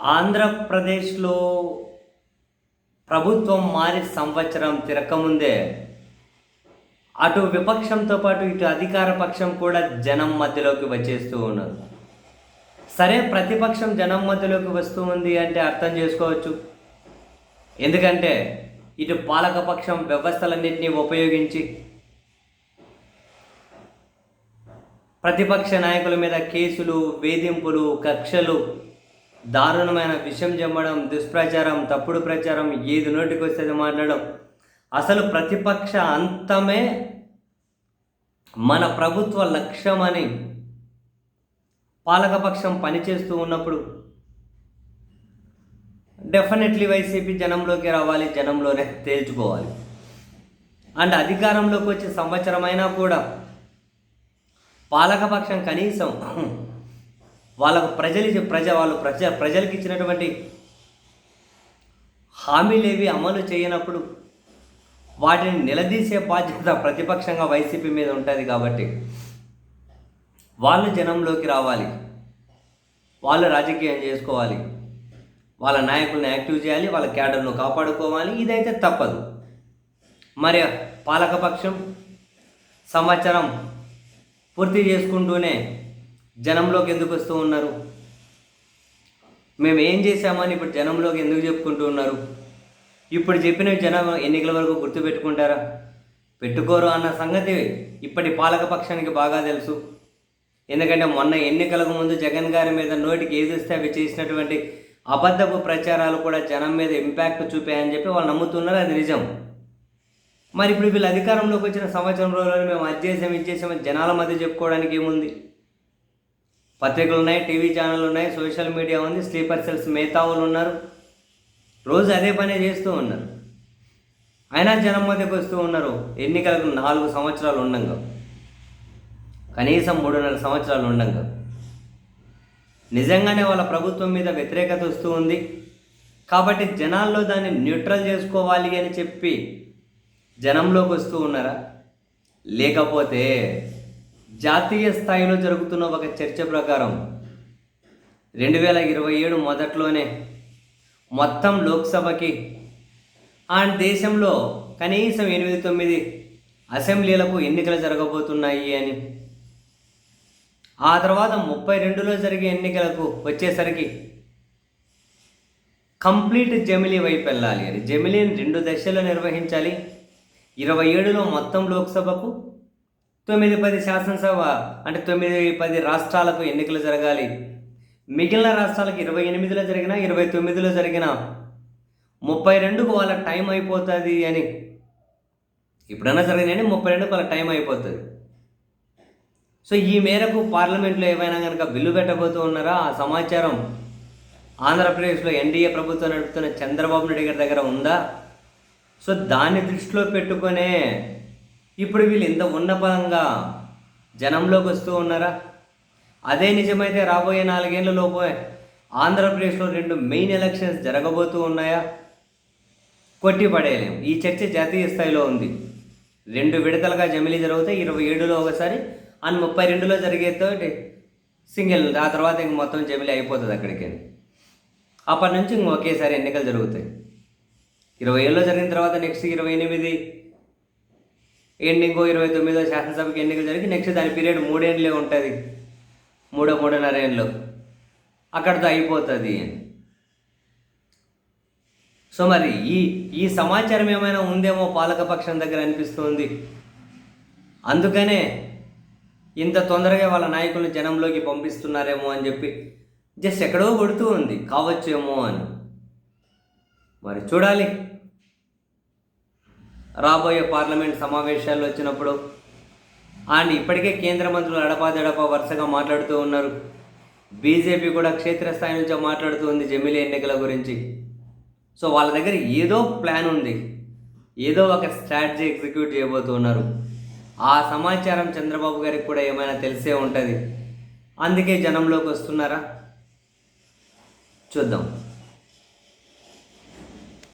ఆంధ్రప్రదేశ్లో ప్రభుత్వం మారి సంవత్సరం తిరగకముందే అటు విపక్షంతో పాటు ఇటు అధికార పక్షం కూడా జనం మధ్యలోకి వచ్చేస్తూ ఉన్నారు సరే ప్రతిపక్షం జనం మధ్యలోకి వస్తూ ఉంది అంటే అర్థం చేసుకోవచ్చు. ఎందుకంటే ఇటు పాలకపక్షం వ్యవస్థలన్నింటినీ ఉపయోగించి ప్రతిపక్ష నాయకుల మీద కేసులు వేధింపులు కక్షలు దారుణమైన విషయం చెప్పడం దుష్ప్రచారం తప్పుడు ప్రచారం ఏది నోటికి వస్తే మాట్లాడడం. అసలు ప్రతిపక్ష అంతమే మన ప్రభుత్వ లక్ష్యమని పాలకపక్షం పనిచేస్తూ ఉన్నప్పుడు డెఫినెట్లీ వైసీపీ జనంలోకి రావాలి జనంలోనే తేల్చుకోవాలి. అండ్ అధికారంలోకి వచ్చే సంవత్సరమైనా కూడా పాలకపక్షం కనీసం వాళ్ళకు ప్రజలు ప్రజ వాళ్ళు ప్రజ ప్రజలకు ఇచ్చినటువంటి హామీలేవి అమలు చేయనప్పుడు వాటిని నిలదీసే బాధ్యత ప్రతిపక్షంగా వైసీపీ మీద ఉంటుంది కాబట్టి వాళ్ళు జనంలోకి రావాలి. వాళ్ళు రాజకీయం చేసుకోవాలి. వాళ్ళ నాయకుల్ని యాక్టివ్ చేయాలి వాళ్ళ క్యాడర్ను కాపాడుకోవాలి. ఇదైతే తప్పదు. మరి పాలకపక్షం సంవత్సరం పూర్తి చేసుకుంటూనే జనంలోకి ఎందుకు వస్తూ ఉన్నారు? మేము ఏం చేశామని ఇప్పుడు జనంలోకి ఎందుకు చెప్పుకుంటూ ఉన్నారు? ఇప్పుడు చెప్పిన జనం ఎన్నికల వరకు గుర్తుపెట్టుకుంటారా? పెట్టుకోరు అన్న సంగతి ఇప్పటి పాలకపక్షానికి బాగా తెలుసు. ఎందుకంటే మొన్న ఎన్నికలకు ముందు జగన్ గారి మీద నోటికి ఏదిస్తే అవి చేసినటువంటి అబద్ధపు ప్రచారాలు కూడా జనం మీద ఇంపాక్ట్ చూపాయని చెప్పి వాళ్ళు నమ్ముతున్నారు అది నిజం. మరి ఇప్పుడు వీళ్ళు అధికారంలోకి వచ్చిన సంవత్సరం రోజుల్లో మేము అది చేసాం ఇది చేసామని జనాల మధ్య చెప్పుకోవడానికి ఏముంది? పత్రికలు ఉన్నాయి టీవీ ఛానళ్ళు ఉన్నాయి సోషల్ మీడియా ఉంది స్లీపర్ సెల్స్ మేతావులు ఉన్నారు రోజు అదే పనే చేస్తూ ఉన్నారు. అయినా జనం మధ్యకు వస్తూ ఉన్నారు. ఎన్నికలకు నాలుగు సంవత్సరాలు ఉండంగా. కనీసం మూడున్నర సంవత్సరాలు ఉండంగా. నిజంగానే వాళ్ళ ప్రభుత్వం మీద వ్యతిరేకత వస్తూ ఉంది. కాబట్టి జనాల్లో దాన్ని న్యూట్రల్ చేసుకోవాలి అని చెప్పి జనంలోకి వస్తూ ఉన్నారా? లేకపోతే జాతీయ స్థాయిలో జరుగుతున్న ఒక చర్చ ప్రకారం రెండు వేల ఇరవై ఏడు మొదట్లోనే మొత్తం లోక్సభకి ఆ దేశంలో కనీసం ఎనిమిది తొమ్మిది అసెంబ్లీలకు ఎన్నికలు జరగబోతున్నాయి అని. ఆ తర్వాత ముప్పై రెండులో జరిగే ఎన్నికలకు వచ్చేసరికి కంప్లీట్ జమిలీ వైపు వెళ్ళాలి అని. జమిలీని రెండు దశల్లో నిర్వహించాలి. ఇరవై ఏడులో మొత్తం లోక్సభకు తొమ్మిది పది శాసనసభ అంటే తొమ్మిది పది రాష్ట్రాలకు ఎన్నికలు జరగాలి. మిగిలిన రాష్ట్రాలకు ఇరవై ఎనిమిదిలో జరిగిన ఇరవై తొమ్మిదిలో జరిగిన ముప్పై రెండుకు వాళ్ళ టైం అయిపోతుంది అని. ఇప్పుడన్నా జరిగినాయని ముప్పై రెండుకు వాళ్ళ టైం అయిపోతుంది. సో ఈ మేరకు పార్లమెంట్లో ఏమైనా కనుక బిల్లు పెట్టబోతూ ఉన్నారా? ఆ సమాచారం ఆంధ్రప్రదేశ్లో ఎన్డీఏ ప్రభుత్వం నడుపుతున్న చంద్రబాబు నాయుడు గారి దగ్గర ఉందా? సో దాన్ని దృష్టిలో పెట్టుకునే ఇప్పుడు వీళ్ళు ఇంత ఉన్నపంగా జనంలోకి వస్తూ ఉన్నారా? అదే నిజమైతే రాబోయే నాలుగేళ్ళ లోపు ఆంధ్రప్రదేశ్లో రెండు మెయిన్ ఎలక్షన్స్ జరగబోతూ ఉన్నాయా? కొట్టి పడేయలేం. ఈ చర్చ జాతీయ స్థాయిలో ఉంది. రెండు విడతలుగా జమిలీ జరుగుతాయి ఇరవై ఏడులో ఒకసారి అండ్ ముప్పై రెండులో జరిగేతోటి సింగిల్ ఆ తర్వాత ఇంక మొత్తం జమిలీ అయిపోతుంది అక్కడికి. అప్పటి నుంచి ఇంక ఒకేసారి ఎన్నికలు జరుగుతాయి. ఇరవై ఏళ్ళలో జరిగిన తర్వాత నెక్స్ట్ ఇరవై ఎనిమిది ఎండింగ్ ఇరవై తొమ్మిదో శాసనసభకి ఎన్నికలు జరిగి నెక్స్ట్ దాని పీరియడ్ మూడేళ్ళే ఉంటుంది. మూడో మూడున్నర ఏళ్ళు అక్కడితో అయిపోతుంది. సో మరి ఈ ఈ సమాచారం ఏమైనా ఉందేమో పాలకపక్షం దగ్గర అనిపిస్తుంది. అందుకనే ఇంత తొందరగా వాళ్ళ నాయకులను జనంలోకి పంపిస్తున్నారేమో అని చెప్పి జస్ట్ ఎక్కడో కొడుతూ ఉంది. కావచ్చేమో అని. మరి చూడాలి. రాబోయే పార్లమెంట్ సమావేశాలు వచ్చినప్పుడు అండ్ ఇప్పటికే కేంద్ర మంత్రులు అడపాదడపా వరుసగా మాట్లాడుతూ ఉన్నారు. బీజేపీ కూడా క్షేత్రస్థాయి నుంచే మాట్లాడుతూ ఉంది జమిలీ ఎన్నికల గురించి. సో వాళ్ళ దగ్గర ఏదో ప్లాన్ ఉంది. ఏదో ఒక స్ట్రాటజీ ఎగ్జిక్యూట్ చేయబోతున్నారు. ఆ సమాచారం చంద్రబాబు గారికి కూడా ఏమైనా తెలిసే ఉంటుంది. అందుకే జనంలోకి వస్తున్నారా? చూద్దాం.